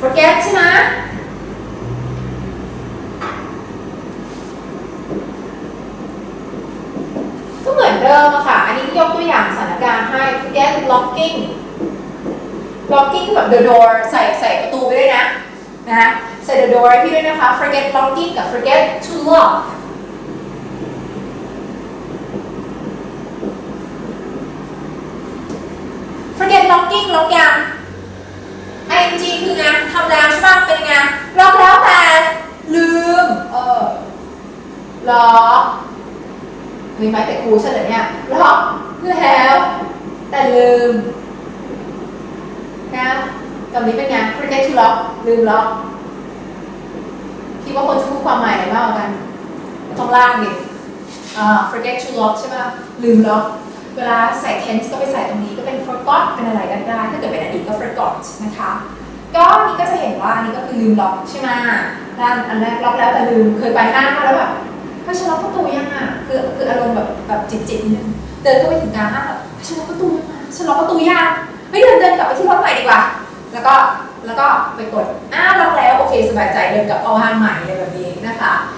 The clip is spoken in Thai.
forget ใช่ไหมก็เหมือนเดิมอะค่ะ อันนี้ยกตัวอย่างสถานการณ์ให้ forget locking locking แบบ the door ใส่ใส่ประตูไปด้วยนะ นะใส่ the door ให้พี่ด้วยนะคะ forget locking กับ forget to lock forget locking ล็อกยัง ing คือไงทำแล้วใช่ป่ะเป็นไงล็อกแล้วแต่ลืม เออ ล็อกมีไหมแต่ครูเฉลยเนี่ยล็อกแล้ว แต่ลืม นะตอนนี้เป็นไง forget to lock ลืมล็อกคิดว่าคนจะพูดความหมายอะไรมากกว่ากันต้องล่างดิอ่า forget to lock ใช่ป่ะลืมล็อกเวลาใส่ tense ก็ไปใส่ตรงนี้ก็เป็น forgot เป็นอะไรก็ได้ ถ้าเกิดเป็นอดีตก็ forgot นะคะ ก็นี่ก็จะเห็นว่านี่ก็คือลืมล็อกใช่ไหมด้านอันแรกล็อกแล้วแต่ลืม เคยไปห้างมาแล้วแบบ เฮ้ยฉันล็อกประตูยังอะคือคืออารมณ์แบบแบบจิตจิตนิดนึงเดินเข้าไปถึงกลางห้างแบบฉันล็อกประตูยังอะฉันล็อกประตูยังไม่เดินเดินกลับไปที่รถใหม่ดีกว่า แล้วก็แล้วก็ไปกดอ้าวล็อกแล้วโอเคสบายใจเดินกลับเข้าห้างใหม่เลยแบบนี้นะคะ